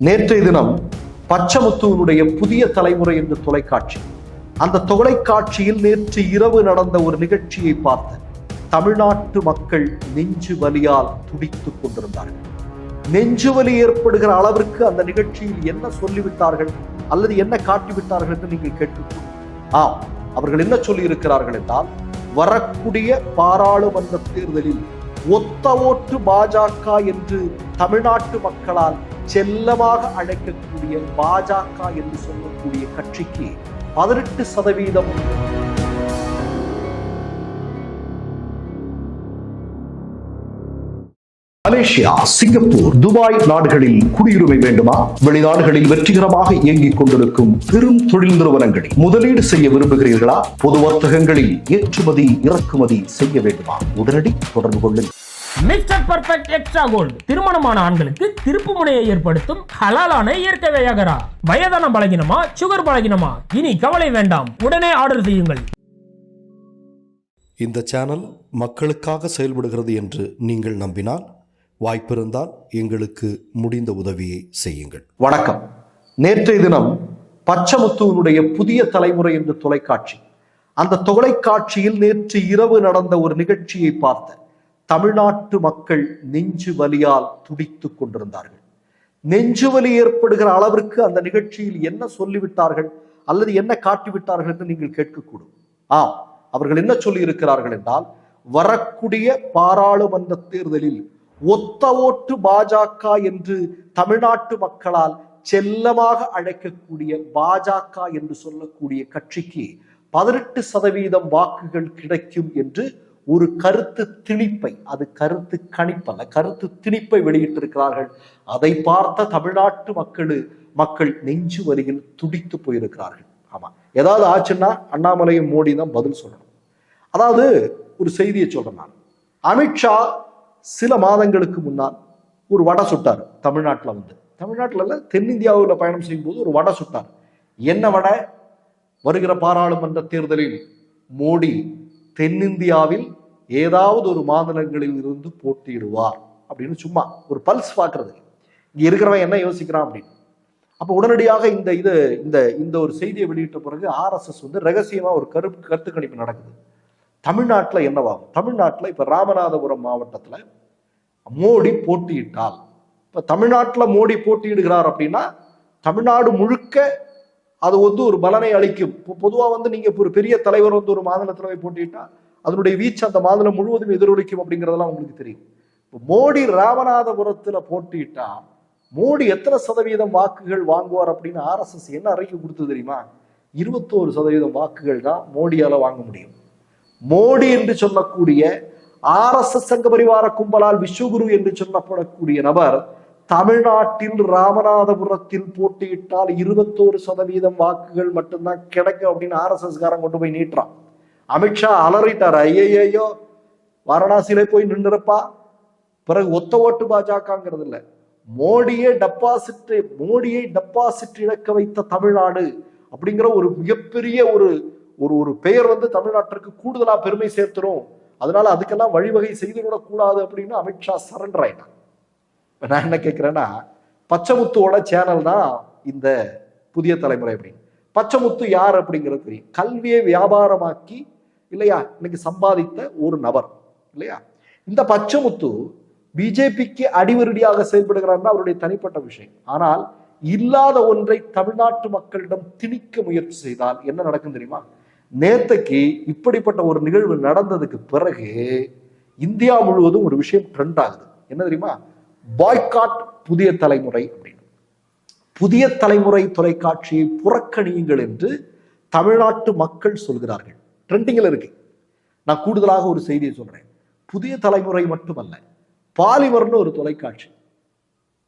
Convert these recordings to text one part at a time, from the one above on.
நேற்றைய தினம் பச்சமுத்துவனுடைய புதிய தலைமுறை என்ற தொலைக்காட்சி. அந்த தொலைக்காட்சியில் நேற்று இரவு நடந்த ஒரு நிகழ்ச்சியை பார்த்து தமிழ்நாட்டு மக்கள் நெஞ்சு வலியால் துடித்துக் கொண்டிருந்தார்கள். நெஞ்சு வலி ஏற்படுகிற அளவிற்கு அந்த நிகழ்ச்சியில் என்ன சொல்லிவிட்டார்கள் அல்லது என்ன காட்டிவிட்டார்கள் என்று நீங்கள் கேட்டு ஆம் அவர்கள் என்ன சொல்லி இருக்கிறார்கள் என்றால் வரக்கூடிய பாராளுமன்ற தேர்தலில் ஒத்த ஓட்டு பாஜக என்று தமிழ்நாட்டு மக்களால் செல்லமாக அழைக்கக்கூடிய பாஜக என்று சொல்லக்கூடிய கட்சிக்கு பதினெட்டு சதவீதம் மலேசியா சிங்கப்பூர் துபாய் நாடுகளில் குடியுரிமை வேண்டுமா? வெளிநாடுகளில் வெற்றிகரமாக இயங்கிக் கொண்டிருக்கும் பெரும் தொழில் நிறுவனங்களில் முதலீடு செய்ய விரும்புகிறீர்களா? பொது வர்த்தகங்களில் ஏற்றுமதி இறக்குமதி செய்ய வேண்டுமா? உடனடி தொடர்பு கொள்ளுங்கள். மிஸ்டர் பர்ஃபெக்ட் எக்ஸ்ட்ரா கோல்டு திருமணமான ஆண்களுக்கு திருப்பு முனையை ஏற்படுத்தும் ஹலாலான இயற்கை வியாகரா. வயதான பலகினமா சுகர் பலகினமா? இனி கவலை வேண்டாம். உடனே ஆர்டர் செய்யுங்கள். இந்த சேனல் மக்களுக்காக செயல்படுகிறது என்று நீங்கள் நம்பினால் வாய்ப்பிருந்தால் எங்களுக்கு முடிந்த உதவியை செய்யுங்கள். வணக்கம். நேற்றைய தினம் பச்சமுத்துவனுடைய புதிய தலைமுறை என்ற தொலைக்காட்சி. அந்த தொலைக்காட்சியில் நேற்று இரவு நடந்த ஒரு நிகழ்ச்சியை பார்த்து தமிழ்நாட்டு மக்கள் நெஞ்சு வலியால் துடித்துக் கொண்டிருந்தார்கள். நெஞ்சு வலி ஏற்படுகிற அளவிற்கு அந்த நிகழ்ச்சியில் என்ன சொல்லிவிட்டார்கள்? அல்லது என்ன காட்டிவிட்டார்கள் என்று நீங்கள் கேட்கக்கூடும். ஆம் அவர்கள் என்ன சொல்லி இருக்கிறார்கள் என்றால் வரக்கூடிய பாராளுமன்ற தேர்தலில் ஒத்த ஓட்டு பாஜக என்று தமிழ்நாட்டு மக்களால் செல்லமாக அழைக்கக்கூடிய பாஜக என்று சொல்லக்கூடிய கட்சிக்கு பதினெட்டு சதவீதம் வாக்குகள் கிடைக்கும் என்று ஒரு கருத்து திணிப்பை அது கருத்து கணிப்பல்ல கருத்து திணிப்பை வெளியிட்டிருக்கிறார்கள். அதை பார்த்த தமிழ்நாட்டு மக்களு மக்கள் நெஞ்சு வரியில் துடித்து போயிருக்கிறார்கள். ஆமா. ஏதாவது ஆச்சுன்னா அண்ணாமலையும் மோடி தான் பதில் சொல்லணும். அதாவது ஒரு செய்தியை சொல்றேன் நான். அமித்ஷா சில மாதங்களுக்கு முன்னால் ஒரு வடை சுட்டார் தமிழ்நாட்டில் வந்து. தமிழ்நாட்டில் இல்ல தென்னிந்தியாவில் பயணம் செய்யும்போது ஒரு வடை சுட்டார். என்ன வடை? வருகிற பாராளுமன்ற தேர்தலில் மோடி தென்னிந்தியாவில் ஏதாவது ஒரு மாநிலங்களில் இருந்து போட்டியிடுவார் அப்படின்னு சும்மா ஒரு பல்ஸ் பார்க்கறது இங்கே இருக்கிறவன் என்ன யோசிக்கிறான் அப்படின்னு. அப்போ உடனடியாக இந்த இது இந்த இந்த ஒரு செய்தியை வெளியிட்ட பிறகு ஆர்எஸ்எஸ் வந்து ரகசியமாக ஒரு கருப்பு கருத்து கணிப்பு நடக்குது. தமிழ்நாட்டில் என்னவாகும்? தமிழ்நாட்டில் இப்போ ராமநாதபுரம் மாவட்டத்தில் மோடி போட்டியிட்டால். இப்போ தமிழ்நாட்டில் மோடி போட்டியிடுகிறார் அப்படின்னா தமிழ்நாடு முழுக்க அது வந்து ஒரு பலனை அளிக்கும். இப்போ பொதுவா வந்து நீங்க ஒரு பெரிய தலைவர் வந்து ஒரு மாநிலத்துல போய் அதனுடைய வீச்சு அந்த மாநிலம் முழுவதும் எதிரொலிக்கும் அப்படிங்கிறதெல்லாம் உங்களுக்கு தெரியும். இப்போ மோடி ராமநாதபுரத்துல போட்டிட்டா மோடி எத்தனை சதவீதம் வாக்குகள் வாங்குவார் அப்படின்னு ஆர்எஸ்எஸ் என்ன அறிக்கை கொடுத்து தெரியுமா? இருபத்தோரு சதவீதம் வாக்குகள் தான் மோடியால வாங்க முடியும். மோடி என்று சொல்லக்கூடிய ஆர்எஸ்எஸ் சங்க பரிவார கும்பலால் விஸ்வகுரு என்று சொல்லப்படக்கூடிய நபர் தமிழ்நாட்டில் ராமநாதபுரத்தில் போட்டியிட்டால் இருபத்தோரு சதவீதம் வாக்குகள் மட்டும்தான் கிடைக்கும் அப்படின்னு ஆர்எஸ்எஸ் காரன் கொண்டு போய் நீட்டுறான். அமித்ஷா அலறிட்டார். ஐயையோ வாரணாசியில போய் நின்றுருப்பா. பிறகு ஒத்த ஓட்டு பாஜகங்கிறது இல்லை. மோடியே டெபாசிட் மோடியை டெபாசிட் இழக்க வைத்த தமிழ்நாடு அப்படிங்கிற ஒரு மிகப்பெரிய ஒரு ஒரு ஒரு பெயர் வந்து தமிழ்நாட்டிற்கு கூடுதலா பெருமை சேர்த்துரும். அதனால அதுக்கெல்லாம் வழிவகை செய்து விடக்கூடாது அப்படின்னு அமித்ஷா சரண்டர் ஆயிட்டான். நான் என்ன கேட்குறேன்னா பச்சைமுத்துவோட சேனல் தான் இந்த புதிய தலைமுறை அப்படின்னு. பச்சைமுத்து யார் அப்படிங்கிறது தெரியும். கல்வியை வியாபாரமாக்கி இல்லையா இன்னைக்கு சம்பாதித்த ஒரு நபர் இல்லையா? இந்த பச்சைமுத்து பிஜேபிக்கு அடிவருடியாக செயல்படுகிறார்னா அவருடைய தனிப்பட்ட விஷயம். ஆனால் இல்லாத ஒன்றை தமிழ்நாட்டு மக்களிடம் திணிக்க முயற்சி செய்தால் என்ன நடக்கும் தெரியுமா? நேத்தைக்கு இப்படிப்பட்ட ஒரு நிகழ்வு நடந்ததுக்கு பிறகு இந்தியா முழுவதும் ஒரு விஷயம் ட்ரெண்ட் ஆகுது. என்ன தெரியுமா? பாய்காட் புதிய தலைமுறை அப்படின்னு. புதிய தலைமுறை தொலைக்காட்சியை புறக்கணியுங்கள் என்று தமிழ்நாட்டு மக்கள் சொல்கிறார்கள். ட்ரெண்டிங்கில் இருக்கு. நான் கூடுதலாக ஒரு செய்தியை சொல்றேன். புதிய தலைமுறை மட்டுமல்ல பாலிமர்னு ஒரு தொலைக்காட்சி.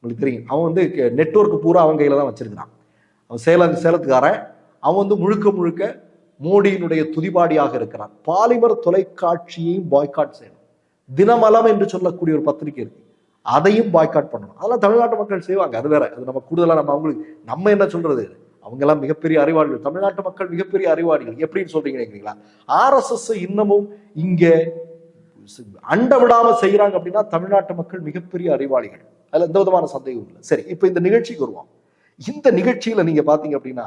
உங்களுக்கு தெரியும். அவன் வந்து நெட்வொர்க் பூரா அவன் கையில் தான் வச்சிருக்கிறான். அவன் சேலம் சேலத்துக்காரன். அவன் வந்து முழுக்க முழுக்க மோடியினுடைய துதிபாடியாக இருக்கிறான். பாலிமர் தொலைக்காட்சியையும் பாய்காட் செய்யணும். தினமலம் என்று சொல்லக்கூடிய ஒரு பத்திரிகை இருக்கு. அதையும் பாய்காட் பண்ணணும். அதெல்லாம் தமிழ்நாட்டு மக்கள் செய்வாங்க. அது வேற. அது நம்ம கூடுதலாக நம்ம அவங்களுக்கு நம்ம என்ன சொல்றது? அவங்கெல்லாம் மிகப்பெரிய அறிவாளிகள். தமிழ்நாட்டு மக்கள் மிகப்பெரிய அறிவாளிகள். எப்படின்னு சொல்றீங்க ஆர்எஸ்எஸ் இன்னமும் இங்கே அண்ட விடாம செய்யறாங்க அப்படின்னா தமிழ்நாட்டு மக்கள் மிகப்பெரிய அறிவாளிகள். அதுல எந்த விதமான சந்தேகம் இல்லை. சரி இப்போ இந்த நிகழ்ச்சிக்கு வருவோம். இந்த நிகழ்ச்சியில நீங்க பாத்தீங்க அப்படின்னா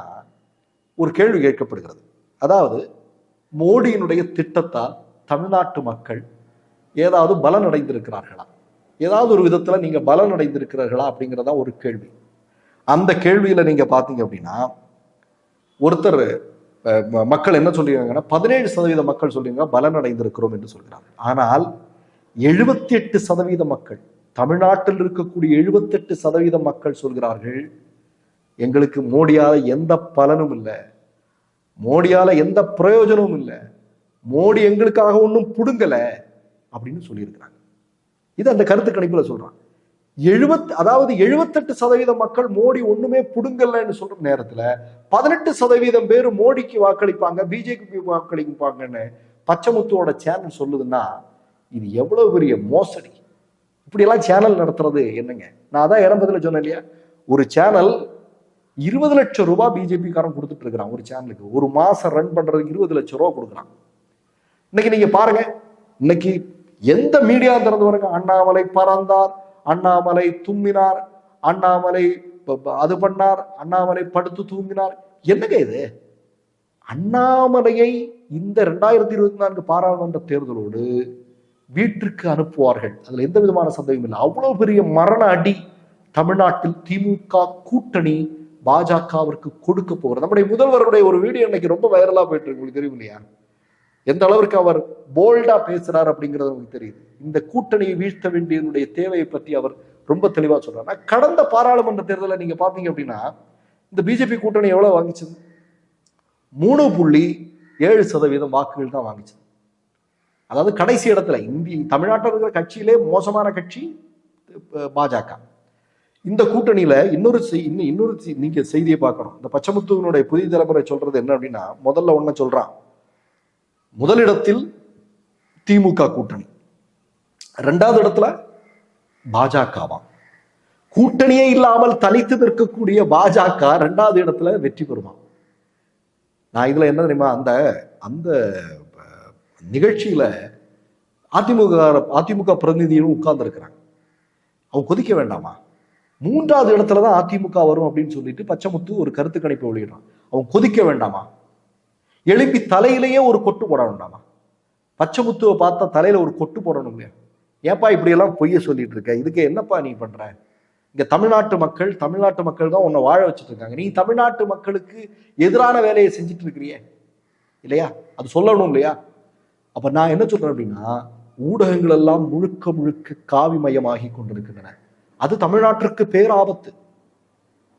ஒரு கேள்வி கேட்கப்படுகிறது. அதாவது மோடியினுடைய திட்டத்தால் தமிழ்நாட்டு மக்கள் ஏதாவது பலன் அடைந்திருக்கிறார்களா ஏதாவது ஒரு விதத்துல நீங்க பலன் அடைந்திருக்கிறீர்களா அப்படிங்கறதா ஒரு கேள்வி. அந்த கேள்வியில நீங்க பாத்தீங்க அப்படின்னா ஒருத்தர் மக்கள் என்ன சொல்லியிருக்காங்கன்னா பதினேழு சதவீத மக்கள் சொல்றீங்க பலன் அடைந்திருக்கிறோம் என்று சொல்கிறார்கள் ஆனால் எழுபத்தி எட்டு சதவீத மக்கள் தமிழ்நாட்டில் இருக்கக்கூடிய எழுபத்தெட்டு சதவீத மக்கள் சொல்கிறார்கள் எங்களுக்கு மோடியால எந்த பலனும் இல்லை மோடியால எந்த பிரயோஜனமும் இல்லை மோடி எங்களுக்காக ஒன்றும் பிடுங்கலை அப்படின்னு சொல்லியிருக்கிறாங்க. இது அந்த கருத்து கணிப்புல சொல்றான். எழுபத் அதாவது எழுபத்தெட்டு சதவீத மக்கள் மோடி ஒண்ணுமே புடுங்கலன்னு சொல்ற நேரத்துல பதினெட்டு சதவீதம் பேர் மோடிக்கு வாக்களிப்பாங்க பிஜேபி வாக்களிப்பாங்கன்னு பச்சமுத்துவோட சேனல் சொல்லுதுன்னா இது எவ்வளவு பெரிய மோசடி. இப்படியெல்லாம் சேனல் நடத்துறது என்னங்க? நான் அதான் இறம்பதில் சொன்னேன் இல்லையா? ஒரு சேனல் இருபது லட்சம் ரூபாய் பிஜேபி காரன் கொடுத்துட்டு இருக்கிறான் ஒரு சேனலுக்கு ஒரு மாசம் ரன் பண்றதுக்கு இருபது லட்சம் ரூபா கொடுக்குறான். இன்னைக்கு நீங்க பாருங்க இன்னைக்கு எந்த மீடியா திறந்து பாருங்க அண்ணாமலை பறந்தார் அண்ணாமலை தும்மினார் அண்ணாமலை அது பண்ணார் அண்ணாமலை படுத்து தூங்கினார். என்னங்க இது? அண்ணாமலையை இந்த ரெண்டாயிரத்தி இருபத்தி நான்கு பாராளுமன்ற தேர்தலோடு வீட்டிற்கு அனுப்புவார்கள். அதுல எந்த விதமான சந்தேகமும் இல்லை. அவ்வளவு பெரிய மரண அடி தமிழ்நாட்டில் திமுக கூட்டணி பாஜகவிற்கு கொடுக்க போகிறது. நம்முடைய முதல்வருடைய ஒரு வீடியோ இன்னைக்கு ரொம்ப வைரலா போயிட்டு இருக்கு. உங்களுக்கு தெரியும் இல்லையா? எந்த அளவிற்கு அவர் போல்டா பேசுறார் அப்படிங்கிறது உங்களுக்கு தெரியுது. இந்த கூட்டணியை வீழ்த்த வேண்டியதனுடைய தேவையை பற்றி அவர் ரொம்ப தெளிவா சொல்றார். கடந்த பாராளுமன்ற தேர்தலில் நீங்க பாத்தீங்க அப்படின்னா இந்த பிஜேபி கூட்டணி எவ்வளவு வாங்கிச்சது? மூணு புள்ளி ஏழு சதவீதம் வாக்குகள் தான் வாங்கிச்சது. அதாவது கடைசி இடத்துல இந்திய தமிழ்நாட்டில் இருக்கிற கட்சியிலே மோசமான கட்சி பாஜக. இந்த கூட்டணியில இன்னொரு இன்னும் இன்னொரு நீங்க செய்தியை பார்க்கணும். இந்த பச்சமுத்துவனுடைய புதிய தலைமுறை சொல்றது என்ன அப்படின்னா முதல்ல ஒன்னு சொல்றான். முதலிடத்தில் திமுக கூட்டணி. ரெண்டாவது இடத்துல பாஜகவா? கூட்டணியே இல்லாமல் தனித்து நிற்கக்கூடிய பாஜக ரெண்டாவது இடத்துல வெற்றி பெறுமா? நான் இதுல என்ன தெரியுமா அந்த அந்த நிகழ்ச்சியில அதிமுக அதிமுக பிரதிநிதியும் உட்கார்ந்து இருக்கிறாங்க அவங்க கொதிக்க வேண்டாமா? மூன்றாவது இடத்துல தான் அதிமுக வரும் அப்படின்னு சொல்லிட்டு பச்சமுத்து ஒரு கருத்து கணிப்பை வெளியிடுறான். அவன் கொதிக்க வேண்டாமா? எழுப்பி தலையிலேயே ஒரு கொட்டு போடணும்டாமா? பச்சை முத்துவை பார்த்தா தலையில ஒரு கொட்டு போடணும். இல்லையா ஏப்பா இப்படியெல்லாம் பொய்ய சொல்லிட்டு இருக்க? இதுக்கு என்னப்பா நீ பண்ற? இங்க தமிழ்நாட்டு மக்கள் தமிழ்நாட்டு மக்கள் தான் உன்னை வாழ வச்சுட்டு இருக்காங்க நீ தமிழ்நாட்டு மக்களுக்கு எதிரான வேலையை செஞ்சுட்டு இருக்கிறியே. இல்லையா? அது சொல்லணும் இல்லையா? அப்ப நான் என்ன சொல்றேன் அப்படின்னா ஊடகங்கள் எல்லாம் முழுக்க முழுக்க காவிமயமாகி கொண்டிருக்கின்றன. அது தமிழ்நாட்டிற்கு பேராபத்து.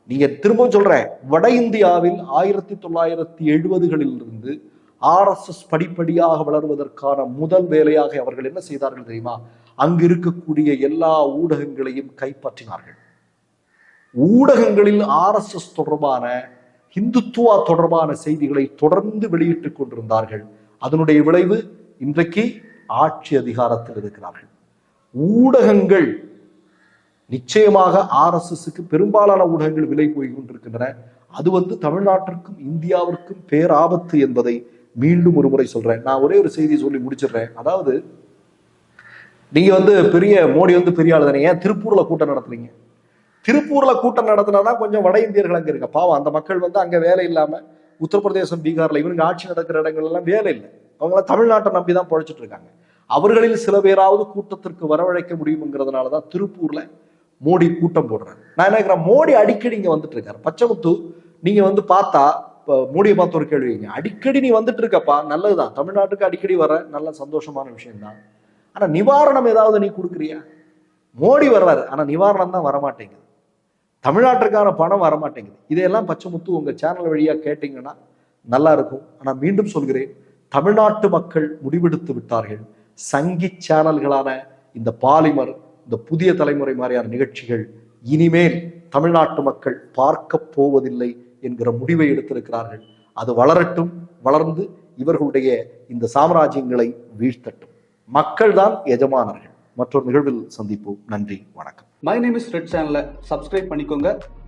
நீங்க திரும்பவும் சொல்றேன் வட இந்தியாவில் ஆயிரத்தி தொள்ளாயிரத்தி எழுபதுகளில் இருந்து ஆர்எஸ்எஸ் படிப்படியாக வளர்வதற்கான முதல் வேலையாக அவர்கள் என்ன செய்தார்கள் தெரியுமா? அங்கு இருக்கக்கூடிய எல்லா ஊடகங்களையும் கைப்பற்றினார்கள். ஊடகங்களில் ஆர்எஸ்எஸ் தொடர்பான இந்துத்துவா தொடர்பான செய்திகளை தொடர்ந்து வெளியிட்டுக் கொண்டிருந்தார்கள். அதனுடைய விளைவு இன்றைக்கு ஆட்சி அதிகாரத்தில் இருக்கிறார்கள். ஊடகங்கள் நிச்சயமாக ஆர்எஸ்எஸ்க்கு பெரும்பாலான ஊடகங்கள் விலை போய் கொண்டிருக்கின்றன. அது வந்து தமிழ்நாட்டிற்கும் இந்தியாவிற்கும் பேராபத்து என்பதை மீண்டும் ஒரு முறை சொல்றேன். நான் ஒரே ஒரு செய்தியை சொல்லி முடிச்சிடுறேன். அதாவது நீங்க வந்து பெரிய மோடி வந்து பெரிய ஆளு தானே? ஏன் திருப்பூர்ல கூட்டம் நடத்துறீங்க? திருப்பூர்ல கூட்டம் நடத்தினாதான் கொஞ்சம் வட இந்தியர்கள் அங்க இருக்க. பாவம் அந்த மக்கள் வந்து அங்க வேலை இல்லாம உத்தரப்பிரதேசம் பீகார்ல இவனுங்க ஆட்சி நடக்கிற இடங்கள் எல்லாம் வேலை இல்லை. அவங்க தமிழ்நாட்டை நம்பி தான் பழைச்சிட்டு இருக்காங்க. அவர்களில் சில பேராவது கூட்டத்திற்கு வரவழைக்க முடியுங்கிறதுனாலதான் திருப்பூர்ல மோடி கூட்டம் போடுறாரு. நான் என்ன நினைக்கிறேன் மோடி அடிக்கடி இங்க வந்துட்டு இருக்காரு. பச்சைமுத்து நீங்க வந்து பார்த்தா இப்போ மோடியை பார்த்து ஒரு கேள்வி அடிக்கடி நீ வந்துட்டு இருக்கப்பா நல்லதுதான். தமிழ்நாட்டுக்கு அடிக்கடி வர நல்ல சந்தோஷமான விஷயம்தான். ஆனா நிவாரணம் ஏதாவது நீ கொடுக்குறியா? மோடி வர்றாரு. ஆனா நிவாரணம் தான் வரமாட்டேங்குது. தமிழ்நாட்டிற்கான பணம் வரமாட்டேங்குது. இதையெல்லாம் பச்சைமுத்து உங்க சேனல் வழியா கேட்டீங்கன்னா நல்லா இருக்கும். ஆனா மீண்டும் சொல்கிறேன் தமிழ்நாட்டு மக்கள் முடிவெடுத்து விட்டார்கள். சங்கி சேனல்களான இந்த பாலிமர் இந்த புதிய தலைமுறை மாதிரியான நிகழ்ச்சிகள் இனிமேல் தமிழ்நாட்டு மக்கள் பார்க்க போவதில்லை என்கிற முடிவை எடுத்திருக்கிறார்கள். அது வளரட்டும் வளர்ந்து இவர்களுடைய இந்த சாம்ராஜ்யங்களை வீழ்த்தட்டும். மக்கள்தான் எஜமானர்கள். மற்றொரு நிகழ்வில் சந்திப்போம். நன்றி வணக்கம். மை நேம் இஸ் ரெட் சேனலை சப்ஸ்கிரைப் பண்ணிக்கோங்க.